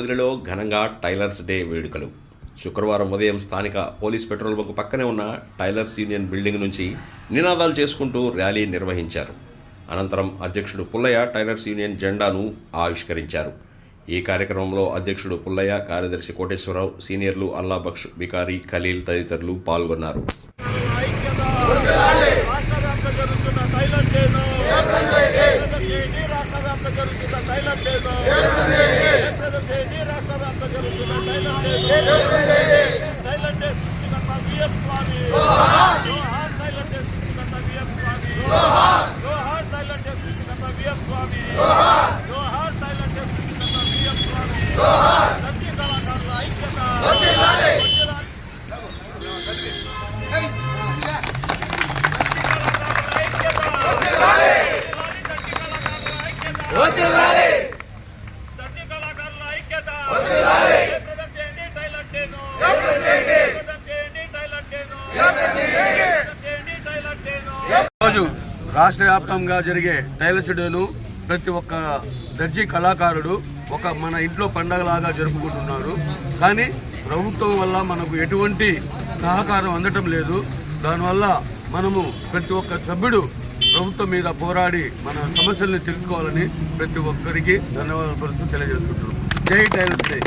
పొదిలిలో ఘనంగా tailors day వేడుకలు శుక్రవారం ఉదయం స్థానిక పోలీస్ పెట్రోల్ బంక్ పక్కనే ఉన్న టైలర్స్ యూనియన్ బిల్డింగ్ నుంచి నినాదాలు చేసుకుంటూ ర్యాలీ నిర్వహించారు అనంతరం అధ్యక్షుడు పుల్లయ్య టైలర్స్ యూనియన్ జెండాను ఆవిష్కరించారు ఈ కార్యక్రమంలో అధ్యక్షుడు పుల్లయ్య కార్యదర్శి కోటేశ్వరరావు సీనియర్లు అల్లాబక్ష్ బికారి ఖలీల్ తదితరులు పాల్గొన్నారు జరుగుతున్న టైలర్ జరుగుతున్న టైలర్ రాష్ట్ర వ్యాప్తంగా జరిగే టైలర్స్ ప్రతి ఒక్క దర్జీ కళాకారుడు ఒక మన ఇంట్లో పండగలాగా జరుపుకుంటున్నారు. కానీ ప్రభుత్వం వల్ల మనకు ఎటువంటి సహకారం అందటం లేదు. దానివల్ల మనము ప్రతి ఒక్క సభ్యుడు ప్రభుత్వం మీద పోరాడి మన సమస్యల్ని తెలుసుకోవాలని ప్రతి ఒక్కరికి ధన్యవాదాలు తెలియజేసుకుంటున్నాం. జై టైలర్స్ డే.